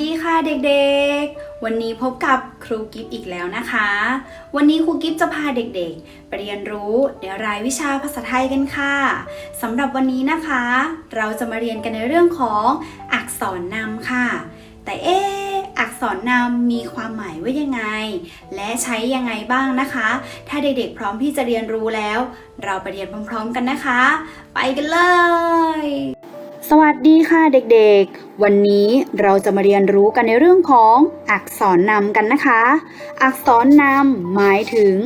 ดีค่ะเด็กๆ วันนี้พบกับครูกิฟอีกแล้วนะคะ วันนี้ครูกิฟจะพาเด็กๆ ไปเรียนรู้ในรายวิชาภาษาไทยกันค่ะสำหรับวันนี้นะคะ เราจะมาเรียนกันในเรื่องของอักษรนำค่ะ แต่เอ๊อักษรนำมีความหมายว่ายังไง และใช้ยังไงบ้างนะคะ ถ้าเด็กๆ พร้อมที่จะเรียนรู้แล้ว เราไปเรียนพร้อมๆกันนะคะ ไปกันเลย สวัสดีค่ะเด็กๆ วันนี้เราจะมาเรียนรู้กันในเรื่องของอักษรนำกันนะคะ อักษรนำหมายถึง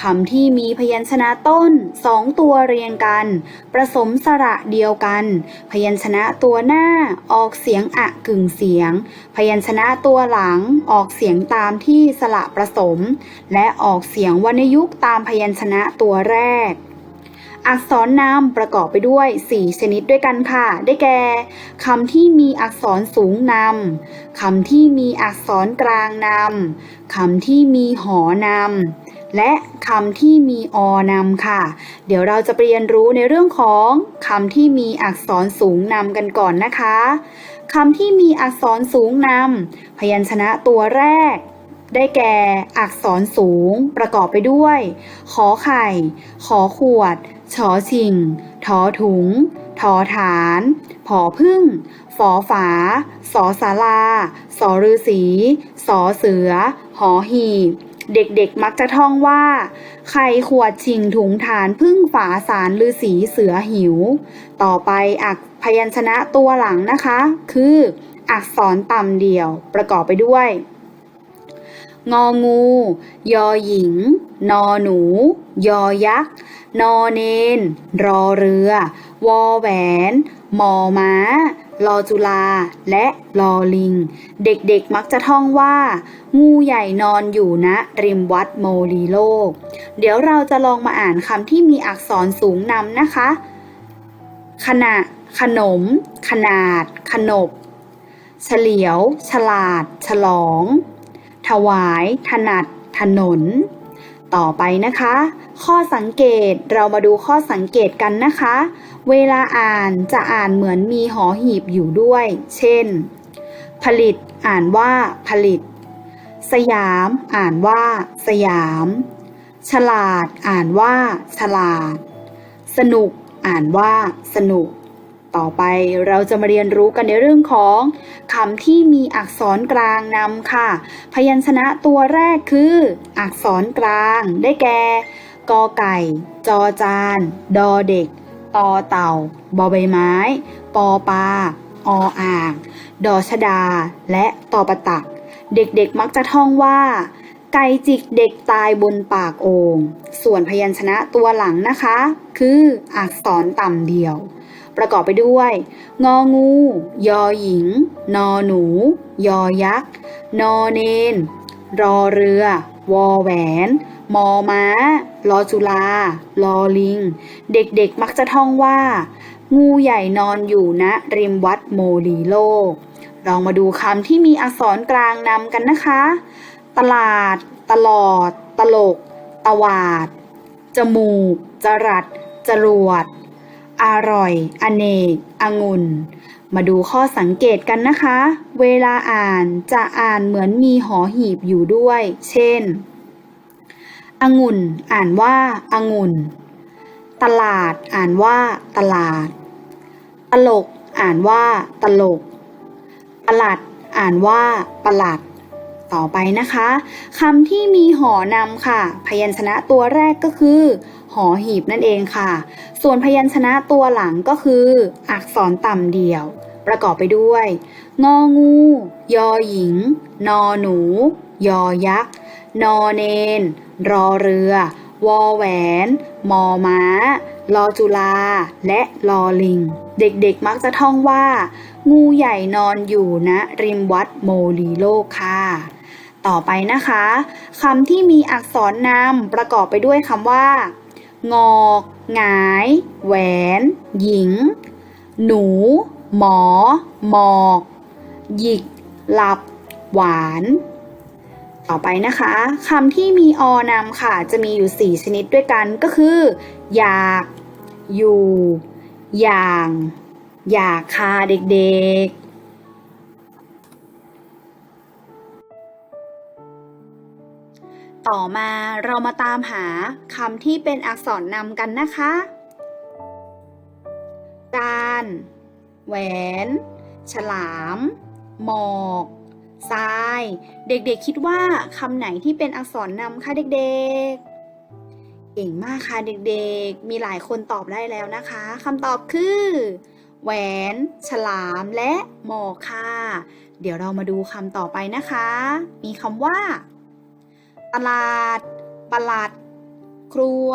คำที่มีพยัญชนะต้นสองตัวเรียงกัน ประสมสระเดียวกัน พยัญชนะตัวหน้าออกเสียงอะกึ่งเสียง พยัญชนะตัวหลังออกเสียงตามที่สระผสม และออกเสียงวรรณยุกต์ตามพยัญชนะตัวแรก อักษรนำประกอบไปด้วย 4 ชนิดด้วยกันค่ะ ได้แก่คำที่มีอักษรสูงนำคำที่มีอักษรกลางนำคำที่มีหอนำและคำที่มีอนำค่ะ เดี๋ยวเราจะเรียนรู้ในเรื่องของคำที่มีอักษรสูงนำกันก่อนนะคะคำที่มีอักษรสูงนำพยัญชนะตัวแรก ได้แก่อักษรสูงประกอบไปด้วย ขอไข่ ขอขวด ชอชิง ทอถุง ทอฐาน ผอพึ่ง ฝอฝา สอสารา สอฤาษีสอเสือ หอหีบเด็กๆ มักจะท่องว่า ไข่ขวดชิงถุงฐานพึ่งฝาสารฤาษีเสือหิว ต่อไปอักพยัญชนะตัวหลังนะคะ คือ อักษรต่ำเดี่ยวประกอบไปด้วย งองู ยอหญิง นอหนู ยอยักษ์ นอเนน รอเรือ วอแหวน มอม้า ลอจุลา และลอลิง เด็กๆมักจะท่องว่า งูใหญ่นอนอยู่ณริมวัดโมลีโลก เดี๋ยวเราจะลองมาอ่านคำที่มีอักษรสูงนำนะคะ ขณะ ขนม ขนาด ขนบ เฉลียว ฉลาด ฉลอง วาย ถนัด ถนน ต่อไปนะคะ ข้อสังเกตเรามาดูข้อสังเกตกันนะคะ เวลาอ่านจะอ่านเหมือนมีหอหีบอยู่ด้วย เช่น ผลิตอ่านว่าผลิต สยาม อ่านว่า สยาม ฉลาด อ่านว่า ฉลาด สนุก อ่านว่า สนุก ต่อไปเราจะมาเรียนรู้กันในเรื่องของคำที่มีอักษรกลางนำค่ะ พยัญชนะตัวแรกคือ อักษรกลางได้แก่กอไก่ จอจาน ดอเด็ก ตอเต่า บอใบไม้ ปอปลา ออ่าง ดอชดา และตอประตัก เด็กๆมักจะท่องว่า ไก่จิกเด็กตายบนปากโอง่งส่วนพยัญชนะตัวหลังนะคะ คืออักษรต่ำเดียว ประกอบไปด้วย งองู ยอหญิง นอหนู ยอยักษ์ นอเนน รอเรือ วอแหวน มอม้า ลอจุลา ลอลิง เด็กๆมักจะท่องว่า งูใหญ่นอนอยู่ณริมวัดโมลีโลก ลองมาดูคำที่มีอักษรกลางนำกันนะคะ ตลาด ตลอด ตลก ตวาด จมูก จรัด จรวด อร่อย อเนก องุ่น มาดูข้อสังเกตกันนะคะ เวลาอ่านจะอ่านเหมือนมีหอหีบอยู่ด้วย เช่น องุ่น อ่านว่า องุ่น ตลาด อ่านว่า ตลาด ตลก อ่านว่า ตลกปลัดอ่านว่า ปลัดต่อไปนะคะคำที่มีหอนำค่ะ พยัญชนะตัวแรกก็คือ หอหีบนั่นเองค่ะ ส่วนพยัญชนะตัวหลังก็คือ อักษรต่ำเดี่ยว ประกอบไปด้วย งองู ยอหญิง นอหนู ยอยักษ์ นอเนน รอเรือ วอแหวน มอม้า ลอจุลา และลอลิง เด็กๆมักจะท่องว่า งูใหญ่นอนอยู่ณริมวัดโมลีโลกค่ะต่อไปนะคะคำที่มีอักษรนำประกอบไปด้วยคำว่า งอ หงาย แหวน หญิง หนู หมอ หมอกหยิก หลับ หวาน ต่อไปนะคะคำที่มีอนำค่ะ จะมีอยู่ 4 ชนิดด้วยกันก็คือ อยาก อยู่ อย่าง อยากค่ะเด็กๆ ต่อมาเรามาตามหาคำที่เป็นอักษรนำกันนะคะ จาน แหวน ฉลาม หมอกทราย เด็กๆคิดว่าคำไหนที่เป็นอักษรนำคะเด็กๆ เก่งมากค่ะเด็กๆ มีหลายคนตอบได้แล้วนะคะคำตอบคือ แหวน ฉลาม และหมอกค่ะ เดี๋ยวเรามาดูคำต่อไปนะคะ มีคำว่า ตลาดปลัด ครัว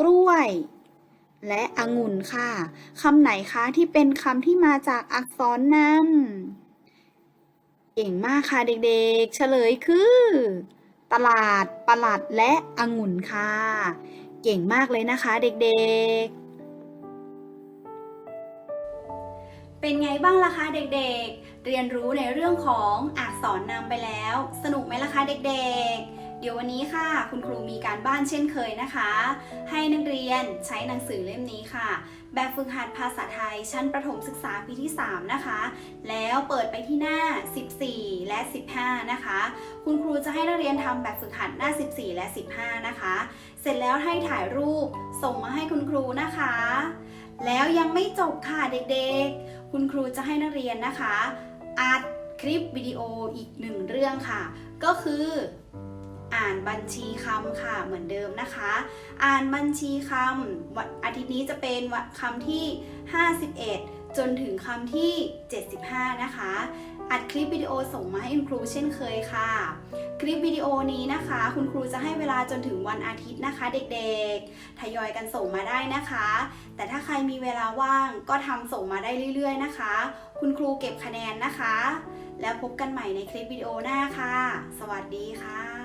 กล้วย และองุ่นค่ะคำไหนคะที่เป็นคำที่มาจากอักษรนำเก่งมากค่ะเด็กๆ เฉลยคือ ตลาดปลัด และองุ่นค่ะ เก่งมากเลยนะคะเด็กๆเป็นไงบ้างล่ะคะเด็กๆ เรียนรู้ในเรื่องของอักษรนำไปแล้ว สนุกไหมล่ะคะเด็กๆ เดี๋ยววันนี้ค่ะ คุณครูมีการบ้านเช่นเคยนะคะ ให้นักเรียนใช้หนังสือเล่มนี้ค่ะ แบบฝึกหัดภาษาไทยชั้นประถมศึกษาปีที่ 3 นะคะ แล้วเปิดไปที่หน้า 14 และ 15 นะคะ คุณครูจะให้นักเรียนทำแบบฝึกหัดหน้า 14 และ 15 นะคะ เสร็จแล้วให้ถ่ายรูปส่งมาให้คุณครูนะคะ แล้วยังไม่จบค่ะเด็กๆ คุณครูจะให้นักเรียนนะคะอัดคลิปวิดีโออีกหนึ่งเรื่องค่ะ ก็คือ อ่านบัญชีคำค่ะเหมือนเดิมนะคะ อ่านบัญชีคำวันอาทิตย์นี้จะเป็นคำที่ 51 จนถึงคำที่ 75 นะคะ อัดคลิปวิดีโอส่งมาให้คุณครูเช่นเคยค่ะ คลิปวิดีโอนี้นะคะ คุณครูจะให้เวลาจนถึงวันอาทิตย์นะคะ เด็กๆ ทยอยกันส่งมาได้นะคะ แต่ถ้าใครมีเวลาว่างก็ทำส่งมาได้เรื่อย ๆ นะคะ คุณครูเก็บคะแนนนะคะ แล้วพบกันใหม่ในคลิปวิดีโอหน้าค่ะ สวัสดีค่ะ